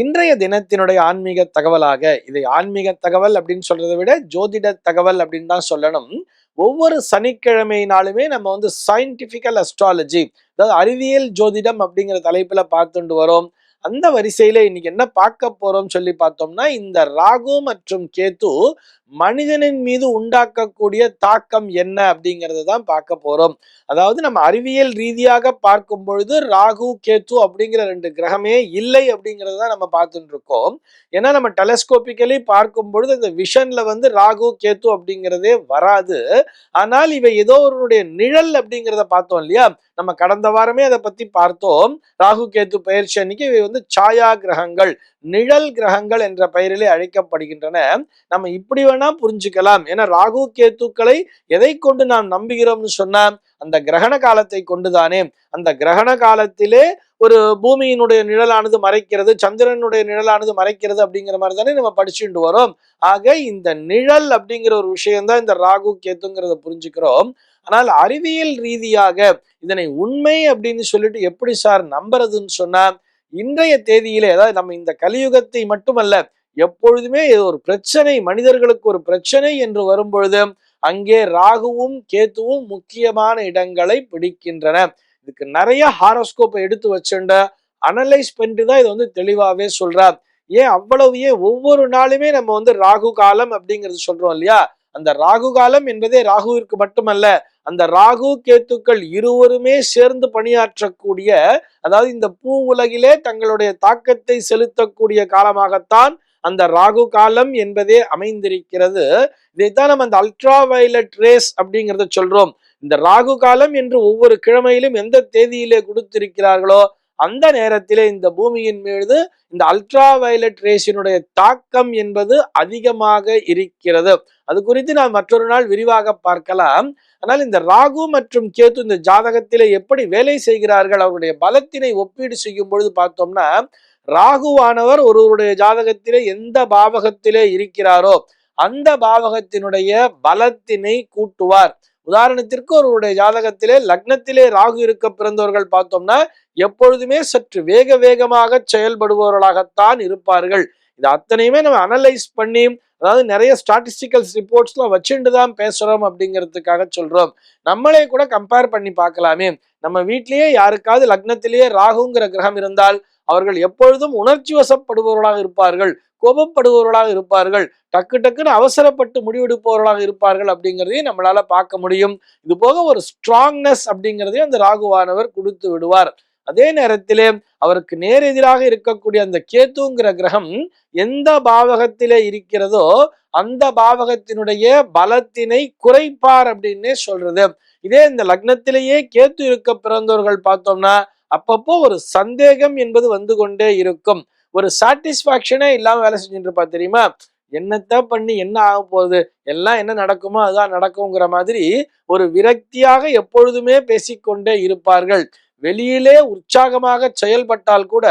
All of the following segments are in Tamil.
இன்றைய தினத்தினுடைய ஆன்மீக தகவலாக இதை ஆன்மீக தகவல் அப்படின்னு சொல்றதை விட ஜோதிட தகவல் அப்படின்னு தான் சொல்லணும். ஒவ்வொரு சனிக்கிழமையினாலுமே நம்ம வந்து சயின்டிபிக்கல் அஸ்ட்ராலஜி அதாவது அறிவியல் ஜோதிடம் அப்படிங்கிற தலைப்புல பார்த்துட்டு வரோம். அந்த வரிசையில இன்னைக்கு என்ன பார்க்க போறோம் சொல்லி பார்த்தோம்னா இந்த ராகு மற்றும் கேத்து மனிதனின் மீது உண்டாக்கக்கூடிய தாக்கம் என்ன அப்படிங்கிறத தான் பார்க்க போறோம். அதாவது நம்ம அறிவியல் ரீதியாக பார்க்கும் பொழுது ராகு கேத்து அப்படிங்கிற ரெண்டு கிரகமே இல்லை அப்படிங்கிறத தான் நம்ம பார்த்துட்டு இருக்கோம். ஏன்னா நம்ம டெலஸ்கோபிக்கலி பார்க்கும் பொழுது இந்த விஷன்ல வந்து ராகு கேத்து அப்படிங்கிறதே வராது. ஆனால் இவை ஏதோ ஒருடைய நிழல் அப்படிங்கிறத பார்த்தோம் இல்லையா? நம்ம கடந்த வாரமே அதை பத்தி பார்த்தோம். ராகு கேத்து பயிற்சி அன்னைக்கு இவை வந்து சாயா கிரகங்கள் நிழல் கிரகங்கள் என்ற பெயரிலே அழைக்கப்படுகின்றன. நம்ம இப்படி வேணா புரிஞ்சுக்கலாம். ஏன்னா ராகு கேத்துக்களை எதை கொண்டு நாம் நம்புகிறோம்னு சொன்னா அந்த கிரகண காலத்தை கொண்டுதானே. அந்த கிரகண காலத்திலே ஒரு பூமியினுடைய நிழலானது மறைக்கிறது சந்திரனுடைய நிழலானது மறைக்கிறது அப்படிங்கிற மாதிரி தானே நம்ம படிச்சுட்டு வரோம். ஆக இந்த நிழல் அப்படிங்கிற ஒரு விஷயம்தான் இந்த ராகு கேத்துங்கிறத புரிஞ்சுக்கிறோம். ஆனால் அறிவியல் ரீதியாக இதனை உண்மை அப்படின்னு சொல்லிட்டு எப்படி சார் நம்புறதுன்னு சொன்னா இன்றைய தேதியிலே அதாவது நம்ம இந்த கலியுகத்தை மட்டுமல்ல எப்பொழுதுமே ஒரு பிரச்சனை மனிதர்களுக்கு ஒரு பிரச்சனை என்று வரும்பொழுது அங்கே ராகுவும் கேத்துவும் முக்கியமான இடங்களை பிடிக்கின்றன. இதுக்கு நிறைய ஹாரோஸ்கோப்பை எடுத்து வச்சுண்ட அனலைஸ் பண்ணிட்டு தான் இதை வந்து தெளிவாவே சொல்றார். ஏன் அவ்வளவு ஏன் ஒவ்வொரு நாளுமே நம்ம வந்து ராகு காலம் அப்படிங்கிறது சொல்றோம் இல்லையா? அந்த ராகு காலம் என்பதே ராகுவிற்கு மட்டுமல்ல அந்த ராகு கேத்துக்கள் இருவருமே சேர்ந்து பணியாற்றக்கூடிய அதாவது இந்த பூ உலகிலே தங்களுடைய தாக்கத்தை செலுத்தக்கூடிய காலமாகத்தான் அந்த ராகு காலம் என்பதே அமைந்திருக்கிறது. இதைத்தான் நம்ம அந்த அல்ட்ரா வயலட் ரேஸ் அப்படிங்கிறத சொல்றோம். இந்த ராகு காலம் என்று ஒவ்வொரு கிழமையிலும் எந்த தேதியிலே கொடுத்திருக்கிறார்களோ அந்த நேரத்திலே இந்த பூமியின் மீது இந்த அல்ட்ரா வயலட் ரேஸினுடைய தாக்கம் என்பது அதிகமாக இருக்கிறது. அது குறித்து நான் மற்றொரு நாள் விரிவாக பார்க்கலாம். ஆனால் இந்த ராகு மற்றும் கேத்து இந்த ஜாதகத்திலே எப்படி வேலை செய்கிறார்கள்? அவருடைய பலத்தினை ஒப்பீடு செய்யும் பொழுது பார்த்தோம்னா ராகுவானவர் ஒருவருடைய ஜாதகத்திலே எந்த பாவகத்திலே இருக்கிறாரோ அந்த பாவகத்தினுடைய பலத்தினை கூட்டுவார். உதாரணத்திற்கு ஒருவருடைய ஜாதகத்திலே லக்னத்திலே ராகு இருக்க பிறந்தவர்கள் பார்த்தோம்னா எப்பொழுதுமே சற்று வேக வேகமாக செயல்படுபவர்களாகத்தான் இருப்பார்கள். இது அத்தனையுமே நம்ம அனலைஸ் பண்ணி அதாவது நிறைய ஸ்டாட்டிஸ்டிக்கல்ஸ் ரிப்போர்ட்ஸ்லாம் வச்சுட்டு தான் பேசுகிறோம் அப்படிங்கிறதுக்காக சொல்கிறோம் நம்மளே கூட கம்பேர் பண்ணி பார்க்கலாமே. நம்ம வீட்லேயே யாருக்காவது லக்னத்திலேயே ராகுங்கிற கிரகம் இருந்தால் அவர்கள் எப்பொழுதும் உணர்ச்சி வசப்படுபவர்களாக இருப்பார்கள் கோபப்படுபவர்களாக இருப்பார்கள் டக்கு டக்குன்னு அவசரப்பட்டு முடிவெடுப்பவர்களாக இருப்பார்கள் அப்படிங்கிறதையும் நம்மளால பார்க்க முடியும். இது போக ஒரு ஸ்ட்ராங்னஸ் அப்படிங்கிறதையும் அந்த ராகுவானவர் கொடுத்து விடுவார். அதே நேரத்திலே அவருக்கு நேரெதிராக இருக்கக்கூடிய அந்த கேத்துங்கிற கிரகம் எந்த பாவகத்திலே இருக்கிறதோ அந்த பாவகத்தினுடைய பலத்தினை குறைப்பார் அப்படின்னே சொல்றது. இதே இந்த லக்னத்திலேயே கேத்து இருக்க பிறந்தவர்கள் பார்த்தோம்னா அப்பப்போ ஒரு சந்தேகம் என்பது வந்து கொண்டே இருக்கும். ஒரு சாட்டிஸ்பாக்சனே இல்லாம வேலை செஞ்சுட்டு இருப்பா தெரியுமா? என்னத்த பண்ணி என்ன ஆக போகுது? எல்லாம் என்ன நடக்குமோ அதுதான் நடக்குங்கிற மாதிரி ஒரு விரக்தியாக எப்பொழுதுமே பேசிக்கொண்டே இருப்பார்கள். வெளியிலே உற்சாகமாக செயல்பட்டால் கூட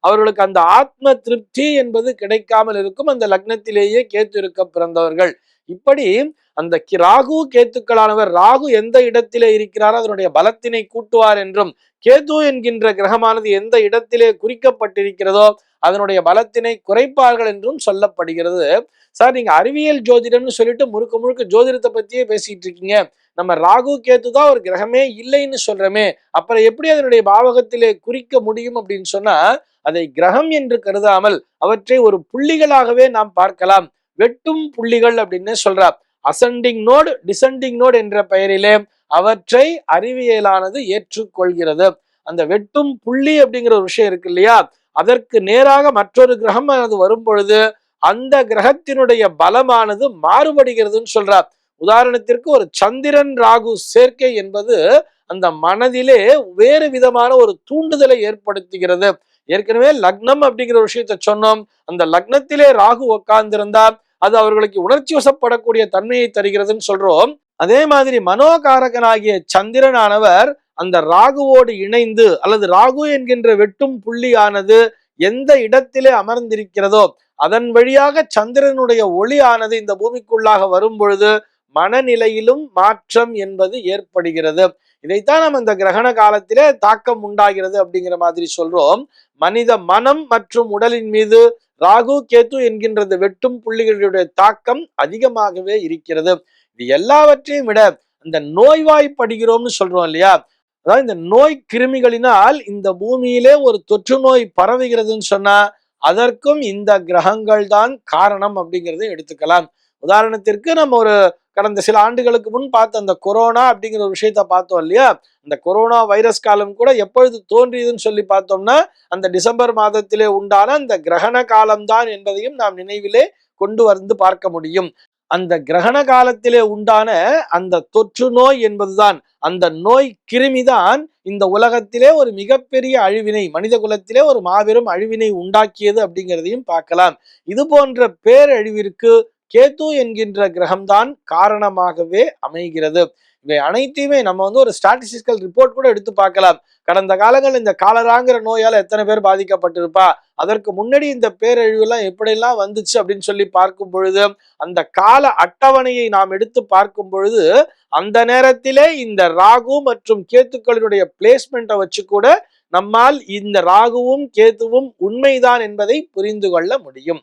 அவர்களுக்கு அந்த ஆத்ம திருப்தி என்பது கிடைக்காமல் இருக்கும். அந்த லக்னத்திலேயே கேத்து இருக்க பிறந்தவர்கள். இப்படி அந்த ராகு கேத்துக்களானவர் ராகு எந்த இடத்திலே இருக்கிறாரோ அதனுடைய பலத்தினை கூட்டுவார் என்றும் கேது என்கின்ற கிரகமானது எந்த இடத்திலே குறிக்கப்பட்டிருக்கிறதோ அதனுடைய பலத்தினை குறைப்பார்கள் என்றும் சொல்லப்படுகிறது. சார் நீங்க அறிவியல் ஜோதிடம்னு சொல்லிட்டு முழுக்க முழுக்க ஜோதிடத்தை பத்தியே பேசிட்டு இருக்கீங்க. நம்ம ராகு கேத்து தான் ஒரு கிரகமே இல்லைன்னு சொல்றோமே. அப்புறம் எப்படி அதனுடைய பாவகத்திலே குறிக்க முடியும் அப்படின்னு சொன்னா அதை கிரகம் என்று கருதாமல் அவற்றை ஒரு புள்ளிகளாகவே நாம் பார்க்கலாம். வெட்டும் புள்ளிகள் அப்படின்னு சொல்றார். அசண்டிங் நோடு டிசெண்டிங் நோடு என்ற பெயரிலே அவற்றை அறிவியலானது ஏற்றுக்கொள்கிறது. அந்த வெட்டும் புள்ளி அப்படிங்கிற ஒரு விஷயம் இருக்கு இல்லையா? அதற்கு நேராக மற்றொரு கிரகம் அது வரும் பொழுது அந்த கிரகத்தினுடைய பலமானது மாறுபடுகிறதுன்னு சொல்றார். உதாரணத்திற்கு ஒரு சந்திரன் ராகு சேர்க்கை என்பது அந்த மனதிலே வேறு விதமான ஒரு தூண்டுதலை ஏற்படுத்துகிறது. ஏற்கனவே லக்னம் அப்படிங்கிற விஷயத்த சொன்னோம். அந்த லக்னத்திலே ராகு உட்கார்ந்திருந்தால் அது அவர்களுக்கு உணர்ச்சி வசப்படக்கூடிய தன்மையை தருகிறதுன்னு சொல்றோம். அதே மாதிரி மனோகாரகனாகிய சந்திரனானவர் அந்த ராகுவோடு இணைந்து அல்லது ராகு என்கின்ற வெட்டும் புள்ளியானது எந்த இடத்திலே அமர்ந்திருக்கிறதோ அதன் வழியாக சந்திரனுடைய ஒளியானது இந்த பூமிக்குள்ளாக வரும் பொழுது மனநிலையிலும் மாற்றம் என்பது ஏற்படுகிறது. இதைத்தான் நம்ம இந்த கிரகண காலத்திலே தாக்கம் உண்டாகிறது அப்படிங்கிற மாதிரி சொல்றோம். மனித மனம் மற்றும் உடலின் மீது ராகு கேத்து என்கின்ற இந்த வெட்டும் புள்ளிகளுடைய தாக்கம் அதிகமாகவே இருக்கிறது. இது எல்லாவற்றையும் விட இந்த நோய்வாய்ப்படுகிறோம்னு சொல்றோம் இல்லையா? அதாவது இந்த நோய் கிருமிகளினால் இந்த பூமியிலே ஒரு தொற்று நோய் பரவுகிறதுன்னு சொன்னா அதற்கும் இந்த கிரகங்கள் தான் காரணம் அப்படிங்கிறதை எடுத்துக்கலாம். உதாரணத்திற்கு நம்ம ஒரு கடந்த சில ஆண்டுகளுக்கு முன் பார்த்த அந்த கொரோனா அப்படிங்கிற ஒரு விஷயத்த பார்த்தோம் இல்லையா? அந்த கொரோனா வைரஸ் காலம் கூட எப்பொழுது தோன்றியதுன்னு சொல்லி பார்த்தோம்னா அந்த டிசம்பர் மாதத்திலே உண்டான அந்த கிரகண காலம்தான் என்பதையும் நாம் நினைவிலே கொண்டு வந்து பார்க்க முடியும். அந்த கிரகண காலத்திலே உண்டான அந்த தொற்று நோய் என்பதுதான். அந்த நோய் கிருமிதான் இந்த உலகத்திலே ஒரு மிகப்பெரிய அழிவினை மனித குலத்திலே ஒரு மாபெரும் அழிவினை உண்டாக்கியது அப்படிங்கிறதையும் பார்க்கலாம். இது போன்ற பேரழிவிற்கு கேது என்கின்ற கிரகம்தான் காரணமாகவே அமைகிறது. இவை அனைத்தையுமே நம்ம வந்து ஒரு ஸ்டாட்டிஸ்டிக்கல் ரிப்போர்ட் கூட எடுத்து பார்க்கலாம். கடந்த காலங்கள் இந்த காலராங்கிற நோயால் எத்தனை பேர் பாதிக்கப்பட்டிருப்பா? அதற்கு முன்னாடி இந்த பேரழிவுலாம் எப்படியெல்லாம் வந்துச்சு அப்படின்னு சொல்லி பார்க்கும் பொழுது அந்த கால அட்டவணையை நாம் எடுத்து பார்க்கும் பொழுது அந்த நேரத்திலே இந்த ராகு மற்றும் கேத்துக்களினுடைய பிளேஸ்மெண்ட்டை வச்சு கூட நம்மால் இந்த ராகுவும் கேத்துவும் உண்மைதான் என்பதை புரிந்து கொள்ள முடியும்.